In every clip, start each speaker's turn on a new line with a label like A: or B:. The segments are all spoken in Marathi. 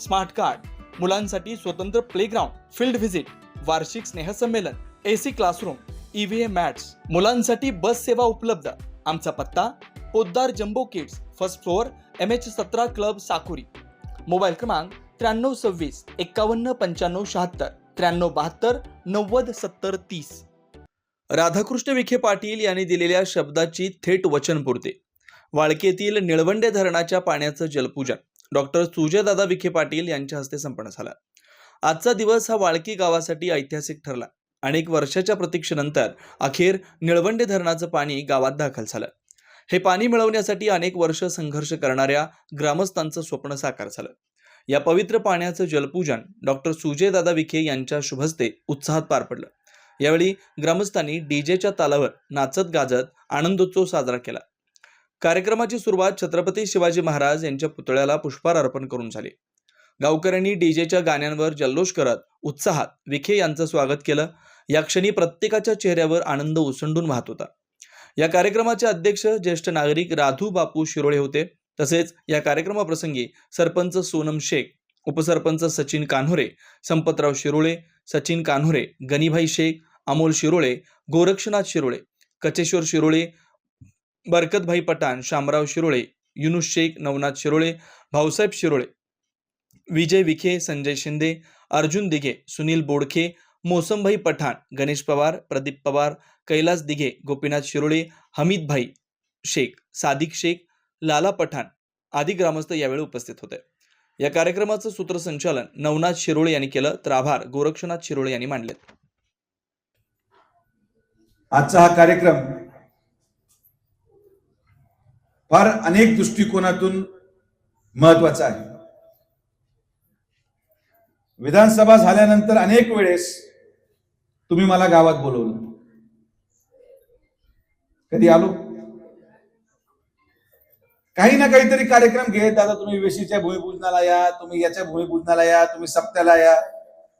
A: Smart card मुलांसाठी स्वतंत्र प्लेग्राऊंड फील्ड व्हिजिट वार्षिक स्नेहसंमेलन A C classroom EVM mats मुलांसाठी बस सेवा उपलब्ध. आमचा पत्ता Poddar jumbo kids first floor M H सतरा क्लब साकुरी. मोबाईल क्रमांक त्र्याण्णव सव्वीस एक्कावन्न पंच्याण्णव शहात्तर त्र्याण्णव बहात्तर नव्वद सत्तर तीस. राधाकृष्ण विखे पाटील यांनी दिलेल्या शब्दाची थेट वचनपूर्ती. वाळकेतील निळवंडे धरणाच्या पाण्याचं जलपूजन. डॉक्टर सुजयदादा विखे पाटील यांच्या हस्ते संपन्न झाला. आजचा दिवस हा वाळकी गावासाठी ऐतिहासिक ठरला. अनेक वर्षाच्या प्रतीक्षेनंतर अखेर निळवंडे धरणाचं पाणी गावात दाखल झालं. हे पाणी मिळवण्यासाठी अनेक वर्ष संघर्ष करणाऱ्या ग्रामस्थांचं स्वप्न साकार झालं. या पवित्र पाण्याचं जलपूजन डॉक्टर सुजयदादा विखे यांच्या शुभस्ते उत्साहात पार पडलं. यावेळी ग्रामस्थांनी डीजेच्या तालावर नाचत गाजत आनंदोत्सव साजरा केला. कार्यक्रमाची सुरुवात छत्रपती शिवाजी महाराज यांच्या पुतळ्याला पुष्पहार अर्पण करून झाली. गावकऱ्यांनी डीजेच्या गाण्यांवर जल्लोष करत उत्साहात विखे यांचं स्वागत केलं. या क्षणी प्रत्येकाच्या चेहऱ्यावर आनंद ओसंडून वाहत होता. या कार्यक्रमाचे अध्यक्ष ज्येष्ठ नागरिक राधू बापू शिरोळे होते. तसेच या कार्यक्रमाप्रसंगी सरपंच सोनम शेख उपसरपंच सचिन कान्होरे संपतराव शिरोळे सचिन कान्होरे गनीभाई शेख अमोल शिरोळे गोरक्षनाथ शिरोळे कचेश्वर शिरोळे बरकतभाई पठाण शामराव शिरोळे युनुस शेख नवनाथ शिरोळे भाऊसाहेब शिरोळे विजय विखे संजय शिंदे अर्जुन दिघे सुनील बोडखे मोसमभाई पठाण गणेश पवार प्रदीप पवार कैलास दिघे गोपीनाथ शिरोळे हमीद भाई शेख सादिक शेख लाला पठाण आदी ग्रामस्थ यावेळी उपस्थित होते. या कार्यक्रमाचं सूत्रसंचालन नवनाथ शिरोळे यांनी केलं तर आभार गोरक्षनाथ शिरोळे यांनी मानले
B: आजचा हा कार्यक्रम फार अनेक दृष्टिकोनातून महत्त्वाचा आहे. विधानसभा झाल्यानंतर अनेक वेळेस तुम्ही मला गावात बोलवलं. कधी आलो? काही ना काहीतरी कार्यक्रम घेत आता तुम्ही वेशीच्या भूमिपूजनाला या तुम्ही याच्या भूमिपूजनाला या तुम्ही सप्त्याला या.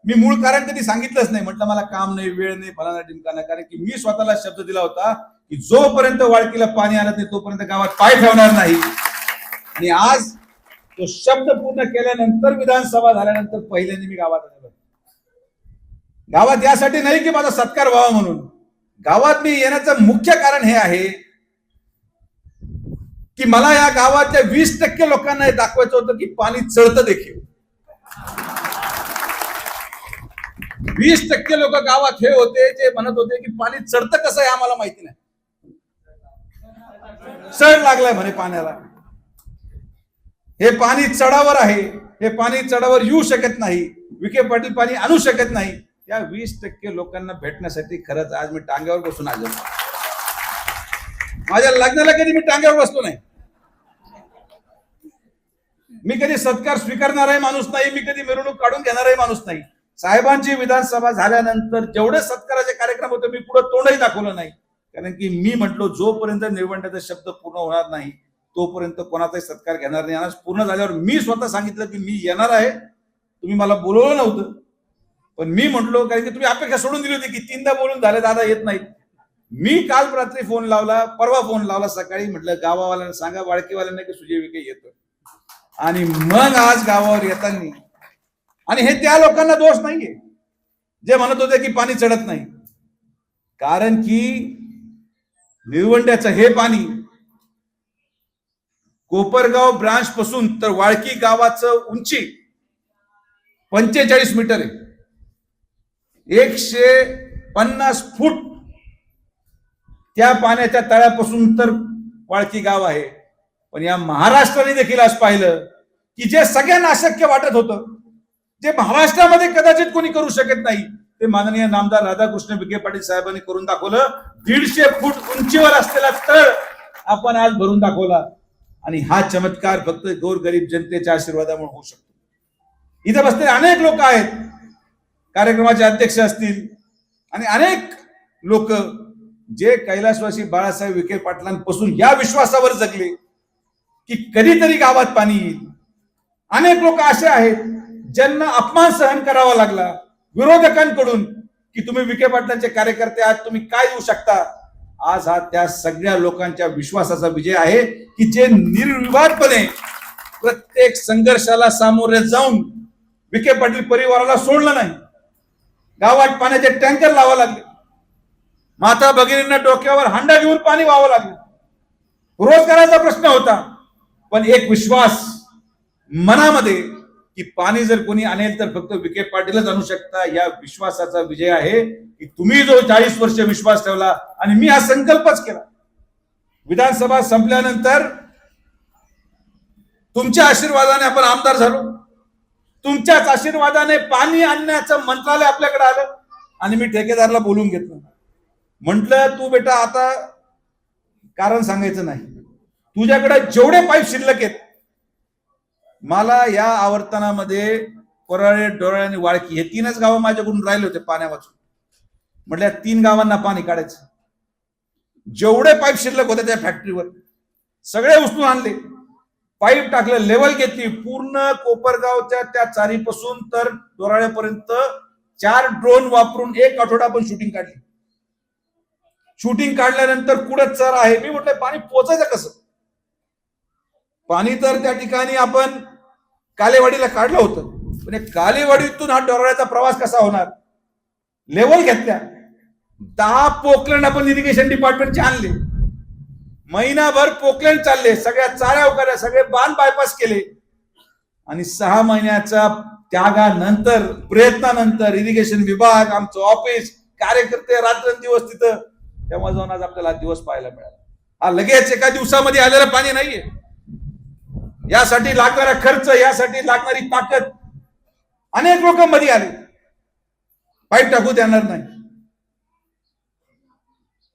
B: मी मूळ कारण कधी सांगितलंच नाही. म्हटलं मला काम नाही वेळ नाही फलाना टिमकाना कारण की मी स्वतःला शब्द दिला होता की जोपर्यंत वाळकीला पाणी आणत नाही तोपर्यंत गावात पाय ठेवणार नाही. आणि आज तो शब्द पूर्ण केल्यानंतर विधानसभा झाल्यानंतर पहिल्यांदा मी गावात आलेलो गावात यासाठी नाही की माझा सत्कार व्हावा म्हणून. गावात मी येण्याचं मुख्य कारण हे आहे की मला या गावातल्या वीस टक्के लोकांना हे दाखवायचं होतं की पाणी चढतं देखील. वीस टक्के लोक गावात हे होते जे म्हणत होते की पाणी चढतं कसं आहे आम्हाला माहिती नाही. चढ लागलाय म्हणे पाण्याला. हे पाणी चढावर आहे. हे पाणी चढावर येऊ शकत नाही. विखे पाटील पाणी आणू शकत नाही. त्या वीस टक्के लोकांना भेटण्यासाठी खरंच आज मी टांग्यावर बसून आलो माझ्या लग्नाला कधी मी टांग्यावर बसलो नाही. मी कधी सत्कार स्वीकारणाराही माणूस नाही. मी कधी मिरवणूक काढून घेणाराही माणूस नाही. साहेबांची विधानसभा झाल्यानंतर जेवढे सत्काराचे कार्यक्रम होते मी पुढे तोंडही दाखवलं नाही. कारण की मी म्हटलो जोपर्यंत निवडण्याचा शब्द पूर्ण होणार नाही तोपर्यंत कोणाचाही सत्कार घेणार नाही. आणि पूर्ण झाल्यावर मी स्वतः सांगितलं की मी येणार आहे. तुम्ही मला बोलवलं नव्हतं. पण मी म्हटलो कारण की तुम्ही अपेक्षा सोडून दिली होती की तीनदा बोलून झाले दादा येत नाहीत. मी काल रात्री फोन लावला परवा फोन लावला सकाळी म्हटलं गावावाल्यांना सांगा वाळकीवाल्यांना की सुजय विखे येतो आणि मग आज गावावर येताना आणि हे त्या लोकांना दोष नाहीये. जे म्हणत होते की पाणी चढत नाही. कारण की निळवंड्याचं हे पाणी कोपरगाव ब्रांच पासून तर वाळकी गावाचं उंची पंचेचाळीस मीटर आहे. एकशे पन्नास फूट त्या पाण्याच्या तळ्यापासून तर वाळकी गाव आहे. पण या महाराष्ट्राने देखील आज पाहिलं की जे सगळ्यांना अशक्य वाटत होतं जे महाराष्ट्रामध्ये कदाचित कोणी करू शकत नाही ते माननीय नामदार राधाकृष्ण विखे पाटील साहेबांनी करून दाखवलं. दीडशे फूट उंचीवर असलेला तळ आपण आज भरून दाखवला. आणि हा चमत्कार फक्त गोरगरीब जनतेच्या आशीर्वादामुळे होऊ शकतो. इथे बसलेले अनेक लोक आहेत. कार्यक्रमाचे अध्यक्ष असतील. आणि अनेक लोक जे कैलासवासी बाळासाहेब विखे पाटलांपासून या विश्वासावर जगले की कधीतरी गावात पाणी येईल. अनेक लोक असे आहेत ज्यांना अपमान सहन करावा लागला. विरोधकांकडून की तुम्ही विखे पाटलांचे कार्यकर्ते आहात तुम्ही काय देऊ शकता? आज हा त्या सगळ्या लोकांच्या विश्वासाचा विजय आहे की जे निर्विवादपणे प्रत्येक संघर्षाला सामोरे जाऊन विखे पाटील परिवाराला सोडलं नाही. गावात पाण्याचे टँकर लावा लागले. माता भगिनींना डोक्यावर हांडा घेऊन पाणी व्हावं लागलं. रोजगाराचा प्रश्न होता. पण एक विश्वास मनामध्ये की पाणी जर कोणी आणेल तर फक्त विखे पाटीलच आणू शकता. या विश्वासाचा विजय आहे की तुम्ही जो चाळीस वर्ष विश्वास ठेवला आणि मी हा संकल्पच केला. विधानसभा संपल्यानंतर तुमच्या आशीर्वादाने आपण आमदार झालो. तुमच्याच आशीर्वादाने पाणी आणण्याचं मंत्रालय आपल्याकडे आलं आणि मी ठेकेदारला बोलून घेतलं. म्हटलं तू बेटा आता कारण सांगायचं नाही. तुझ्याकडे जेवढे पाईप शिल्लक आहेत मला या आवर्तनामध्ये परळे डोळे आणि वाळकी हे तीनच गावं माझ्याकडून राहिले होते पाण्या वाचून म्हटल्या तीन गावांना पाणी काढायचं. जेवढे पाईप शिल्लक होते त्या फॅक्टरीवर सगळे उचलून आणले. पाईप टाकलं लेवल घेतली. पूर्ण कोपरगावच्या त्या चारीपासून तर डोराळ्यापर्यंत चार ड्रोन वापरून एक आठवडा आपण शूटिंग काढली. शूटिंग काढल्यानंतर कुठं चर आहे? मी म्हटलं पाणी पोचायचं कसं? पाणी तर त्या ठिकाणी आपण कालेवाडीला काढलं होतं. पण कालेवाडीतून हा डोराळ्याचा प्रवास कसा होणार? लेवल घेतल्या. दहा पोकलंड आपण इरिगेशन डिपार्टमेंटचे आणले. महिनाभर पोकलंड चालले. सगळ्या चाऱ्या उकाऱ्या सगळे बांध बायपास केले. आणि सहा महिन्याच्या त्यागानंतर प्रयत्नानंतर इरिगेशन विभाग आमचं ऑफिस कार्यकर्ते रात्रंदिवस तिथं. तेव्हा जाऊन आज आपल्याला दिवस पाहायला मिळाला. हा लगेच एका दिवसामध्ये आलेलं पाणी नाहीये. यासाठी लागणारा खर्च यासाठी लागणारी ताकद. अनेक लोक मध्ये आले. पाईप टाकू देणार नाही.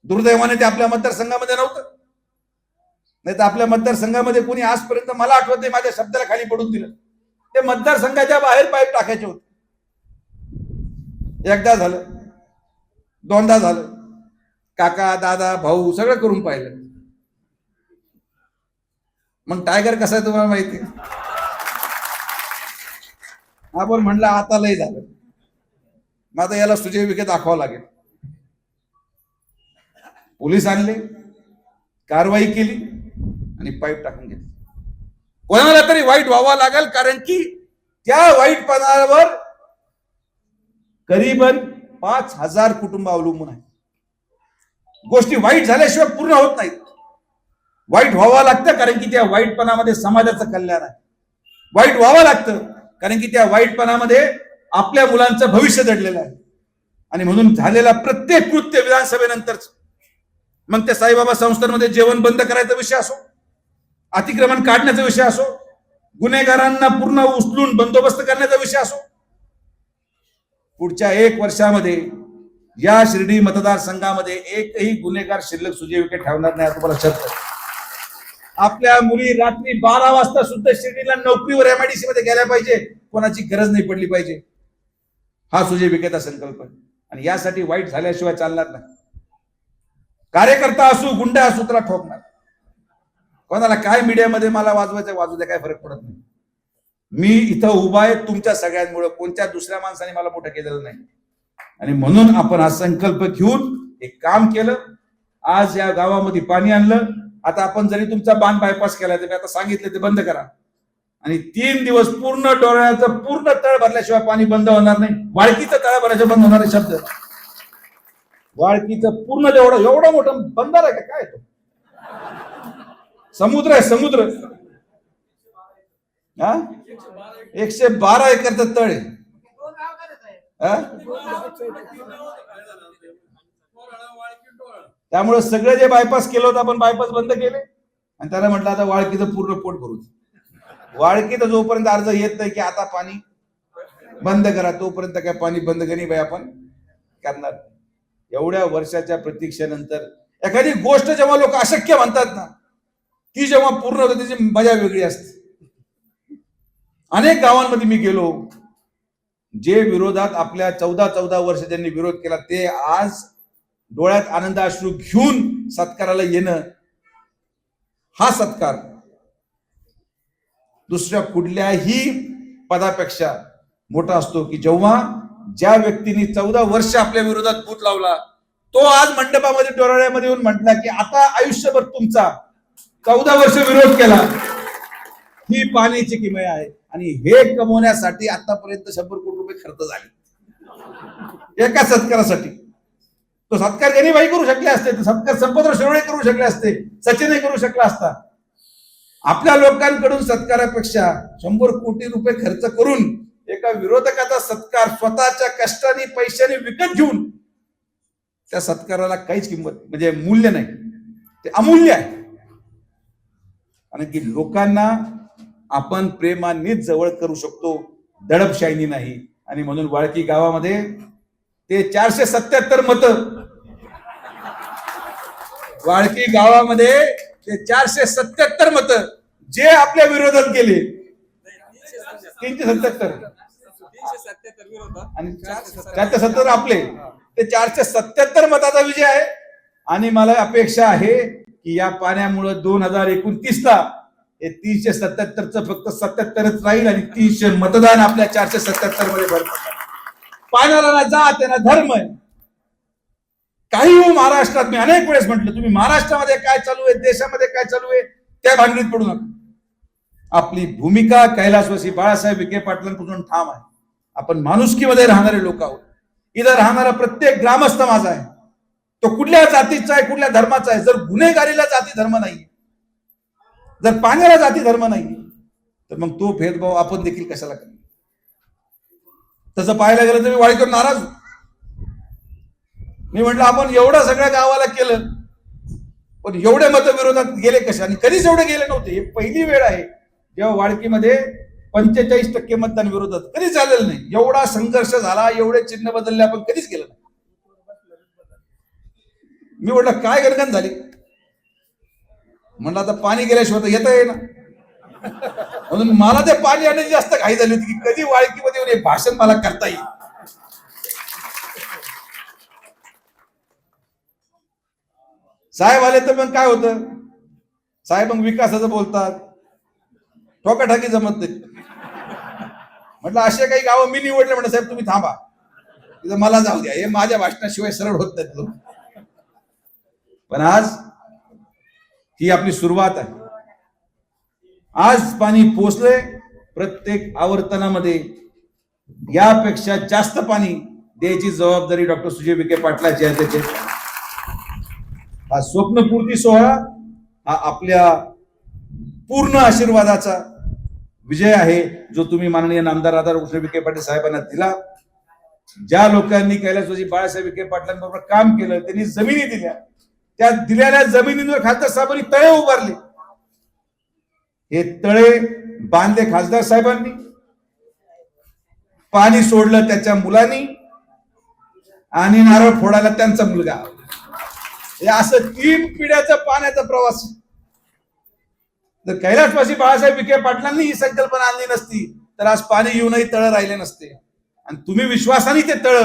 B: दुर्दैवाने ते आपल्या मतदारसंघामध्ये नव्हतं. नाही तर आपल्या मतदारसंघामध्ये कोणी आजपर्यंत मला आठवत नाही माझ्या शब्दाला खाली पडून दिलं. ते मतदारसंघाच्या बाहेर पाईप टाकायचे होते. एकदा झालं. दोनदा झालं. काका दादा भाऊ सगळं करून पाहिलं. मग टायगर कसा आहे तुम्हाला माहिती? आपण म्हणलं आता लय झालं. मग आता याला सुजय विखे दाखवावं लागेल. पोलीस आणले कारवाई केली आणि पाईप टाकून घेतली. कोणाला तरी वाईट व्हावा लागेल कारण की त्या वाईटपणावर करीबन पाच हजार कुटुंब अवलंबून आहेत. गोष्टी वाईट झाल्याशिवाय पूर्ण होत नाहीत. वाईट व्हावं लागतं कारण की त्या वाईटपणामध्ये समाजाचं कल्याण आहे. वाईट व्हावं लागतं कारण की त्या वाईटपणामध्ये आपल्या मुलांचं भविष्य दडलेलं आहे. आणि म्हणून झालेला प्रत्येक कृत्य विधानसभेनंतरच. मग त्या साईबाबा संस्थांमध्ये जेवण बंद करायचा विषय असो अतिक्रमण काढण्याचा विषय असो गुन्हेगारांना पूर्ण उचलून बंदोबस्त करण्याचा विषय असो पुढच्या एक वर्षामध्ये या शिर्डी मतदारसंघामध्ये एकही गुन्हेगार शिल्लक सुजीविके ठेवणार नाही तुम्हाला शर्त आपल्या मुली रात्री बारा वाजता सुद्धा शिर्डीला नोकरीवर एमआयडीसी मध्ये गेल्या पाहिजे. कोणाची गरज नाही पडली पाहिजे. हा सुजय विखेचा संकल्प. आणि यासाठी वाईट झाल्याशिवाय चालणार नाही. कार्यकर्ता असू गुंडा असू त्याला ठोकणार. कोणाला काय मीडियामध्ये मला वाजवायचं वाजू द्या काय फरक पडत नाही. मी इथं उभा आहे तुमच्या सगळ्यांमुळे. कोणत्या दुसऱ्या माणसाने मला मोठं केलेलं नाही. आणि म्हणून आपण हा संकल्प घेऊन एक काम केलं. आज या गावामध्ये पाणी आणलं. आता आपण जरी तुमचा बांध बायपास केला तर मी आता सांगितलं ते बंद करा. आणि तीन दिवस पूर्ण डोळ्याचं पूर्ण तळ भरल्याशिवाय पाणी बंद होणार नाही. वाळकीचं तळ भरल्याशिवाय बंद होणार शब्द. वाळकीचं पूर्ण जेवढं एवढं मोठं बंदर आहे का? काय तो? समुद्र आहे समुद्र. हा? एकशे बारा एकरचं तळ आहे. हा? त्यामुळे सगळं जे बायपास केलं होतं आपण बायपास बंद केले. आणि त्याला म्हटलं आता वाळकीचं पूर्ण पोट भरू वाळकीचं जोपर्यंत अर्ज येत नाही की आता पाणी बंद करा तोपर्यंत काय पाणी बंद करी बाई आपण? करणार एवढ्या वर्षाच्या प्रतीक्षेनंतर एखादी गोष्ट जेव्हा लोक अशक्य म्हणतात ना ती जेव्हा पूर्ण होते त्याची मजा वेगळी असते. अनेक गावांमध्ये मी गेलो. जे विरोधात आपल्या चौदा चौदा वर्ष त्यांनी विरोध केला ते आज डोळ्यात आनंद अश्रू घेऊन सत्काराला येणं हा सत्कार. दुसऱ्या कुठल्याही पदापेक्षा मोठा असतो की जेव्हा ज्या व्यक्तीने चौदा वर्ष आपल्या विरोधात भूत लावला तो आज मंडपामध्ये डोराळ्यामध्ये येऊन म्हटला की आता आयुष्यभर तुमचा चौदा वर्ष विरोध केला. ही पाण्याची किमय आहे आणि हे कमवण्यासाठी आतापर्यंत शंभर कोटी रुपये खर्च झाले. एका सत्कारासाठी. तो सत्कार गणिबाई करू शकले असते तो सत्कार संपत्र शिरोळे करू शकले असते सचिनही करू शकला असता. आपल्या लोकांकडून सत्कारापेक्षा शंभर कोटी रुपये खर्च करून एका विरोधकाचा सत्कार स्वतःच्या कष्टाने पैशाने विकत घेऊन त्या सत्काराला काहीच किंमत म्हणजे मूल्य नाही. ते अमूल्य आहे. कारण की लोकांना आपण प्रेमानेच जवळ करू शकतो दडपशाहीनी नाही. आणि म्हणून वाळकी गावामध्ये ते चारशे सत्याहत्तर मत वाळकी गावामध्ये ते चारशे सत्याहत्तर मत जे आपल्या विरोधात गेले. तीनशे सत्याहत्तर. आणि
C: चारशे
B: सत्तर आपले. ते चारशे सत्याहत्तर मताचा विजय आहे. आणि मला अपेक्षा आहे की या पाण्यामुळे दोन हजार एकोणतीस ला हे तीनशे सत्याहत्तरच फक्त सत्याहत्तरच राहील आणि तीनशे मतदान आपल्या चारशे सत्याहत्तरमध्ये भर पाण्याला ना जात आहे ना धर्म आहे. काही हो महाराष्ट्रात मी अनेक वेळेस म्हटलं तुम्ही महाराष्ट्रामध्ये काय चालू आहे देशामध्ये काय चालू आहे त्या भांगडीत पडू नका. आपली भूमिका कैलासवासी बाळासाहेब विखे पाटलांपासून ठाम आहे. आपण माणुसकीमध्ये राहणारे लोक आहोत. इथं राहणारा प्रत्येक ग्रामस्थ माझा आहे. तो कुठल्या जातीचा आहे कुठल्या धर्माचा आहे जर गुन्हेगारीला जाती धर्म नाही जर पाण्याला जाती धर्म नाही तर मग तो भेदभाव आपण देखील कशाला करू तसं पाहायला गेलं तर मी वाळीकर नाराज होतो. मी म्हटलं आपण एवढं सगळ्या गावाला केलं पण एवढे मतविरोधात गेले कसे? आणि कधीच एवढे गेले नव्हते. हे पहिली वेळ आहे. जेव्हा वाळकीमध्ये पंचेचाळीस टक्के मतदान विरोधात कधीच झालेलं नाही. एवढा संघर्ष झाला एवढे चिन्ह बदलले आपण कधीच गेलं नाही. मी म्हटलं काय गणगण झाली? म्हणलं आता पाणी गेल्याशिवाय तर येता येईना. म्हणून मला ते पाणी आणण्याची जास्त घाई झाली होती की कधी वाळकीमध्ये येऊन हे भाषण मला करता येईल. साहेब आले तर मग काय होतं? साहेब मग विकासाचं बोलतात. ठोकाठाकी जमत नाही म्हटलं असे काही गावं मी निवडले म्हटलं साहेब तुम्ही थांबा. तिथं मला जाऊ द्या. हे माझ्या भाषणाशिवाय सरळ होत नाहीत लोक. पण आज ही आपली सुरुवात आहे. आज पाणी पोचलंय प्रत्येक आवर्तनामध्ये. यापेक्षा जास्त पाणी द्यायची जबाबदारी डॉक्टर सुजय विखे पाटलाची आहे त्याची. हा स्वप्नपूर्ती सोहळा हा आपल्या पूर्ण आशीर्वादाचा विजय आहे जो तुम्ही माननीय नामदार राधाकृष्ण विखे पाटील साहेबांना दिला. ज्या लोकांनी कैलासवाजी बाळासाहेब विखे पाटलांबरोबर काम केलं त्यांनी जमिनी दिल्या. त्या दिलेल्या जमिनींवर खासदार साहेबांनी तळे उभारले. हे तळे बांधले खासदार साहेबांनी. पाणी सोडलं त्याच्या मुलांनी. आणि नारळ फोडायला त्यांचा मुलगा. हे असं तीन पिढ्याचा पाण्याचा प्रवास. जर कैलासवासी बाळासाहेब विखे पाटलांनी ही संकल्पना आणली नसती तर आज पाणी येऊनही तळ राहिले नसते. आणि तुम्ही विश्वासाने ते तळ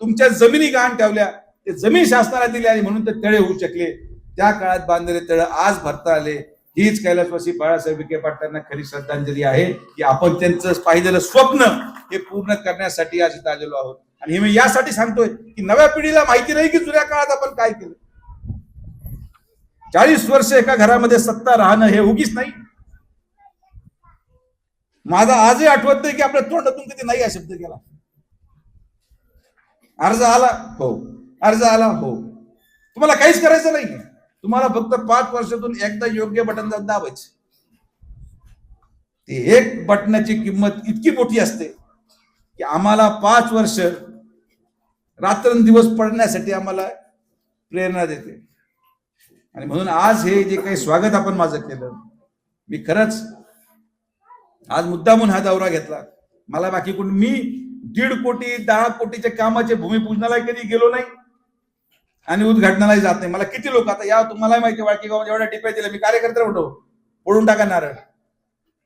B: तुमच्या जमिनी गहाण ठेवल्या ते जमीन शासनाला दिली आणि म्हणून ते तळे होऊ शकले. त्या काळात बांधलेले तळ आज भरता आले. हीच कैलासवासी बाळासाहेब विखे पाटलांना खरी श्रद्धांजली आहे की आपण त्यांचं पाहिलेलं स्वप्न हे पूर्ण करण्यासाठी आज इथं आलेलो आहोत. आणि हे मी यासाठी सांगतोय की नव्या पिढीला माहिती नाही की जुन्या काळात आपण काय केलं. चाळीस वर्ष एका घरामध्ये सत्ता राहणं हे उगीच नाही. माझा आजही आठवत नाही की आपल्या तोंडातून कधी नाही हा शब्द केला अर्ज आला हो. अर्ज आला हो. तुम्हाला काहीच करायचं नाही. तुम्हाला फक्त पाच वर्षातून एकदा योग्य बटन दाबायचं. ते एक बटनाची किंमत इतकी मोठी असते की आम्हाला पाच वर्ष रात्रंदिवस पडण्यासाठी आम्हाला प्रेरणा देते. आणि म्हणून आज हे जे काही स्वागत आपण माझं केलं मी खरंच आज मुद्दामून हा दौरा घेतला. मला बाकी कोण मी दीड कोटी दहा कोटीच्या कामाचे भूमिपूजनाला कधी गेलो नाही आणि उद्घाटनालाही जात नाही. मला किती लोक आता या तुम्हाला माहिती वाळकी गावात एवढ्या टिप्या दिल्या मी कार्यकर्ते म्हणतो फोडून टाका नारळ.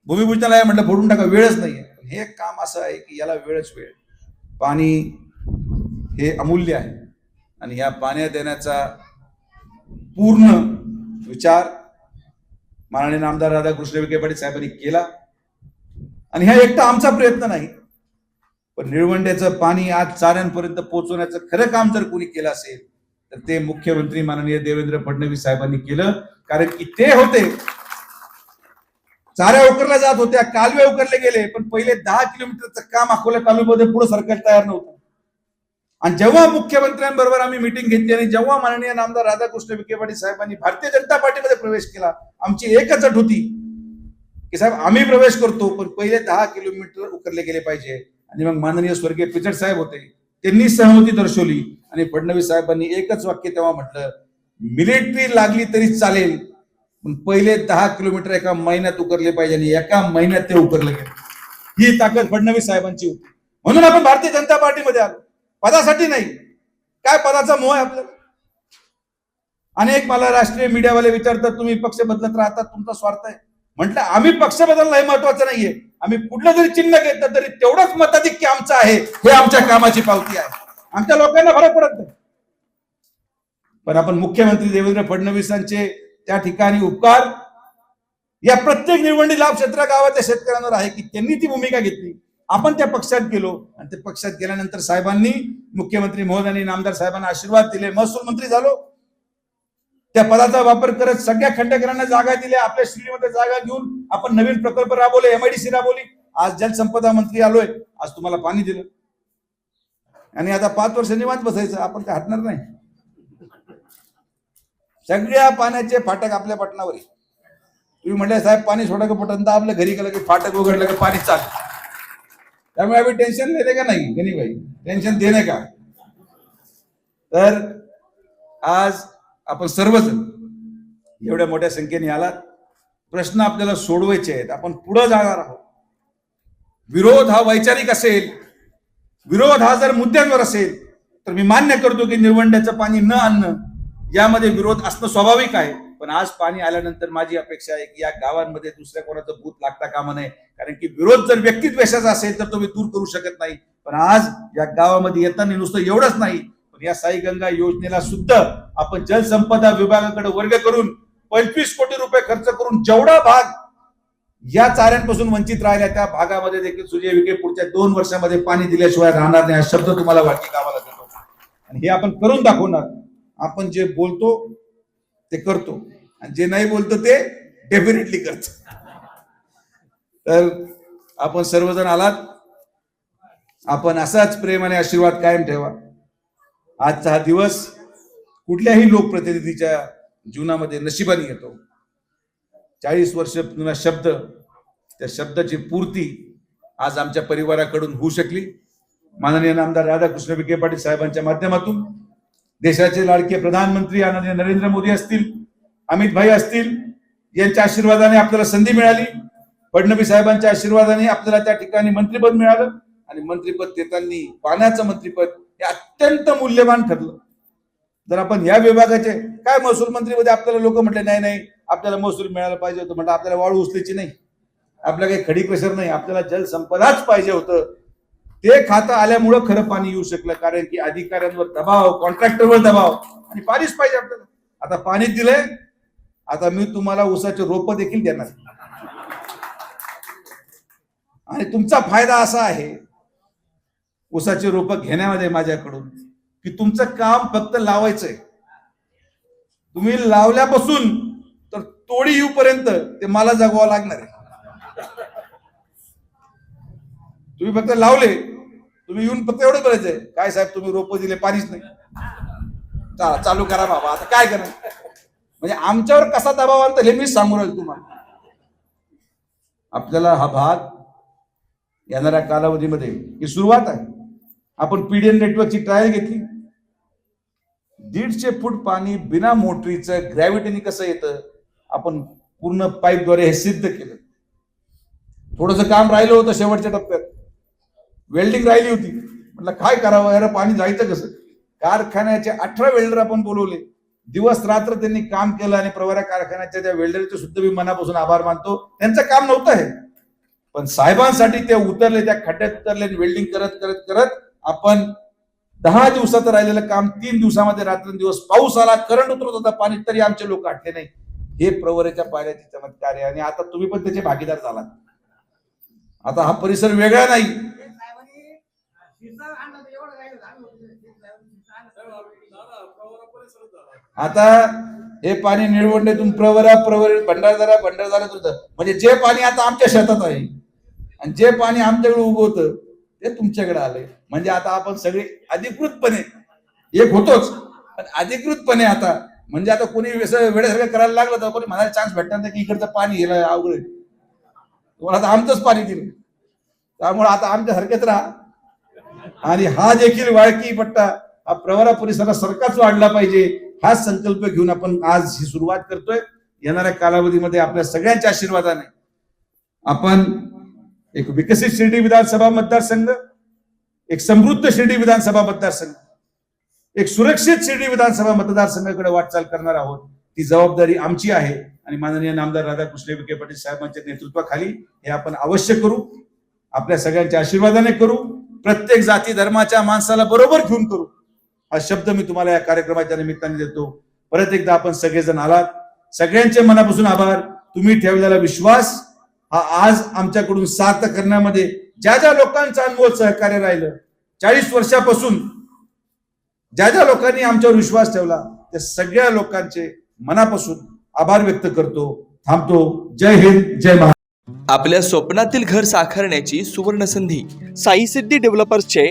B: भूमिपूजनाला म्हटलं फोडून टाका वेळच नाहीये पण हे काम असं आहे की याला वेळच वेळ. पाणी हे अमूल्य आहे. आणि या पाण्यात देण्याचा पूर्ण विचार माननीय नामदार राधाकृष्ण विखे पाटील साहेबांनी केला. आणि हा एकटा आमचा प्रयत्न नाही पण निळवंड्याचं पाणी आज चाऱ्यांपर्यंत पोहोचवण्याचं खरं काम जर कोणी केलं असेल तर ते मुख्यमंत्री माननीय देवेंद्र फडणवीस साहेबांनी केलं. कारण की ते होते चाऱ्या उकरल्या जात होत्या कालवे उकरले गेले पण पहिले दहा किलोमीटरचं काम अकोला तालुक्यामध्ये पुढे सरकार तयार नव्हतं. आणि जेव्हा मुख्यमंत्र्यांबरोबर आम्ही मिटिंग घेतली आणि जेव्हा माननीय नामदार राधाकृष्ण विखे पाटील साहेबांनी भारतीय जनता पार्टीमध्ये प्रवेश केला आमची एकच अट होती की साहेब आम्ही प्रवेश करतो पण पहिले दहा किलोमीटर उकरले गेले पाहिजे. आणि मग माननीय स्वर्गीय पिचड साहेब होते त्यांनी सहमती दर्शवली आणि फडणवीस साहेबांनी एकच वाक्य तेव्हा म्हटलं मिलिटरी लागली तरी चालेल पण पहिले दहा किलोमीटर एका महिन्यात उकरले पाहिजे आणि एका महिन्यात ते उकरले गेले. ही ताकद फडणवीस साहेबांची होती. म्हणून आपण भारतीय जनता पार्टीमध्ये आलो. पदासाठी नाही. काय पदाचा मोह आहे आपल्याला? अनेक मला राष्ट्रीय मीडियावाले विचारतात तुम्ही पक्ष बदलत राहतात तुमचा स्वार्थ आहे. म्हटलं आम्ही पक्ष बदलणं हे महत्वाचं नाहीये. आम्ही कुठलं जरी चिन्ह घेतलं तरी तेवढंच मताधिक्य आमचं आहे. हे आमच्या कामाची पावती आहे. आमच्या लोकांना फरक पडत नाही. पण आपण मुख्यमंत्री देवेंद्र फडणवीसांचे त्या ठिकाणी उपकार या प्रत्येक निवडणी लाभ क्षेत्र गावाच्या शेतकऱ्यांवर आहे की त्यांनी ती भूमिका घेतली? आपण त्या पक्षात गेलो आणि त्या पक्षात गेल्यानंतर साहेबांनी मुख्यमंत्री महोदयांनी नामदार साहेबांना आशीर्वाद दिले महसूल मंत्री झालो. त्या पदाचा वापर करत सगळ्या खंडेकरांना जागा दिल्या आपल्या श्रीमध्ये जागा घेऊन आपण नवीन प्रकल्प राबवले एमआयडीसी राबवली. आज जलसंपदा मंत्री आलोय. आज तुम्हाला पाणी दिलं. आणि आता पाच वर्ष निवांत बसायचं आपण काय हटणार नाही. सगळ्या पाण्याचे फाटक आपल्या पटनावर तुम्ही म्हटले साहेब पाणी सोडा का पटन. आपल्या घरी गेलं की फाटक उघडलं की पाणी चालतं त्यामुळे आम्ही टेन्शन देते का नाही गणी भाई? टेन्शन देणे का? तर आज आपण सर्वजण एवढ्या मोठ्या संख्येने आलात. प्रश्न आपल्याला सोडवायचे आहेत. आपण पुढे जाणार आहोत. विरोध हा वैचारिक असेल विरोध हा जर मुद्द्यांवर असेल तर मी मान्य करतो की निर्वंड्याचं पाणी न आणणं यामध्ये विरोध असणं स्वाभाविक आहे. पण आज पाणी आल्यानंतर माझी अपेक्षा आहे की या गावांमध्ये दुसऱ्या कोणाचं भूत लागता कामा नये. कारण की विरोध जर व्यक्तिद्वेषाचा असेल तर तो मी दूर करू शकत नाही. पण आज या गावामध्ये येताना नुसतं एवढंच नाही. पण या साई गंगा योजनेला सुद्धा आपण जलसंपदा विभागाकडे वर्ग करून पंचवीस कोटी रुपये खर्च करून जेवढा भाग या चाऱ्यांपासून वंचित राहिल्या त्या भागामध्ये देखील सुजय विखे पुढच्या दोन वर्षामध्ये पाणी दिल्याशिवाय राहणार नाही हा शब्द तुम्हाला वाटते गावाला देतो आणि हे आपण करून दाखवणार. आपण जे बोलतो ते करतो. आणि जे नाही बोलतो ते डेफिनेटली करतो. तर आपण सर्वजण आलात. आपण असाच प्रेम आणि आशीर्वाद कायम ठेवा. आजचा हा दिवस कुठल्याही लोकप्रतिनिधीच्या जीवनामध्ये नशिबाने येतो. चाळीस वर्ष जुना शब्द त्या शब्दाची पूर्ती आज आमच्या परिवाराकडून होऊ शकली. माननीय नामदार राधाकृष्ण विखे पाटील साहेबांच्या माध्यमातून. देशाचे लाडके प्रधानमंत्री आदरणीय नरेंद्र मोदी असतील अमित भाई असतील यांच्या आशीर्वादाने आपल्याला संधी मिळाली. फडणवीस साहेबांच्या आशीर्वादाने आपल्याला त्या ठिकाणी मंत्रीपद मिळालं आणि मंत्रीपद देताना पाण्याचं मंत्रीपद हे अत्यंत मूल्यवान ठरलं. जर आपण या विभागाचे काय महसूल मंत्रीमध्ये आपल्याला लोक म्हटले नाही नाही आपल्याला महसूल मिळायला पाहिजे होतं म्हटलं आपल्याला वाळू उचलायची नाही. आपल्याला काही खडी प्रेशर नाही आपल्याला जलसंपदाच पाहिजे होतं. ते खातं आल्यामुळं खरं पाणी येऊ शकलं कारण की अधिकाऱ्यांवर दबाव कॉन्ट्रॅक्टरवर दबाव आणि पाणीच पाहिजे आपल्याला. आता पाणी दिलंय आता मी तुम्हाला ऊसाचे रोप देखील देणार. आणि तुमचा फायदा असा आहे ऊसाचे रोप घेण्यामध्ये माझ्याकडून की तुमचं काम फक्त लावायचंय. तुम्ही लावल्यापासून तर तोडी येऊपर्यंत ते मला जगवावं लागणार आहे. तुम्ही फक्त लावले तुम्ही येऊन फक्त एवढं करायचंय काय साहेब तुम्ही रोप दिले पाणीच नाही. चला चालू करा बाबा आता काय करा म्हणजे आमच्यावर कसा दबाव आणता हे मीच सांगू राहील तुम्हाला. आपल्याला हा भाग येणाऱ्या कालावधीमध्ये ही सुरुवात आहे. आपण पीडीएन नेटवर्कची ट्रायल घेतली. दीडशे फूट पाणी बिना मोटरीचं ग्रॅव्हिटीने कसं येतं? आपण पूर्ण पाईपद्वारे हे सिद्ध केलं. थोडंसं काम राहिलं होतं शेवटच्या टप्प्यात. वेल्डिंग राहिली होती. म्हटलं काय करावं? यार पाणी जायचं कसं? कारखान्याचे अठरा वेल्डर आपण बोलवले. दिवस रात्र त्यांनी काम केलं आणि प्रवरा कारखान्याच्या त्या वेल्डरचे सुद्धा मी मनापासून आभार मानतो. त्यांचं काम नव्हतं हे. पण साहेबांसाठी ते उतरले त्या खड्ड्यात उतरले वेल्डिंग करत करत करत आपण दहा दिवसात राहिलेलं काम तीन दिवसामध्ये रात्रंदिवस पाऊस आला करंट उतरत होता पाणी तरी आमचे लोक आटले नाही. हे प्रवरेच्या पाण्याचे चमत्कार आहे. आणि आता तुम्ही पण त्याचे भागीदार झालात. आता हा परिसर वेगळा नाही. आता हे पाणी निळवंडेतून प्रवरा प्रवर भंडारदारा भंडारदारातून होतं. म्हणजे जे पाणी आता आमच्या शेतात आहे आणि जे पाणी आमच्याकडे उगवतं ते तुमच्याकडे आलंय. म्हणजे आता आपण सगळे अधिकृतपणे एक होतोच. पण अधिकृतपणे आता म्हणजे आता कोणी वेळेसारखं करायला लागलं तर कोणी म्हणायला चान्स भेटणार नाही की इकडचं पाणी गेलं अवघड आहे. तुम्हाला आता आमचंच पाणी दिलं. त्यामुळे आता आमच्या सारखेच राहा. आणि हा देखील वाळकी पट्टा हा प्रवरा परिसरात सरकारच वाढला पाहिजे. हा संकल्प घेऊन आपण आज ही सुरुवात करतोय. येणाऱ्या कालावधीमध्ये आपल्या सगळ्यांच्या आशीर्वादाने आपण एक विकसित शिर्डी विधानसभा मतदारसंघ एक समृद्ध शिर्डी विधानसभा मतदारसंघ एक सुरक्षित शिर्डी विधानसभा मतदारसंघाकडे वाटचाल करणार आहोत. ती जबाबदारी आमची आहे आणि माननीय नामदार राधाकृष्ण विखे पाटील साहेबांच्या नेतृत्वाखाली हे आपण अवश्य करू. आपल्या सगळ्यांच्या आशीर्वादाने करू. प्रत्येक जाती धर्माच्या माणसाला बरोबर घेऊन करू. हा शब्द मी तुम्हाला या कार्यक्रमाच्या निमित्ताने देतो. परत एकदा आपण सगळेजण आलात. सगळ्यांचे मनापासून आभार. तुम्ही ठेवलेला विश्वास हा आज आमच्याकडून सार्थ करण्यामध्ये ज्या ज्या लोकांचं अनुभव सहकार्य राहिलं चाळीस वर्षापासून ज्या ज्या लोकांनी आमच्यावर विश्वास ठेवला त्या सगळ्या लोकांचे मनापासून आभार व्यक्त करतो. थांबतो. जय हिंद जय महाराष्ट्र.
A: आपल्या स्वप्नातील घर साकारण्याची सुवर्ण संधी साई सिद्धी डेव्हलपर्सचे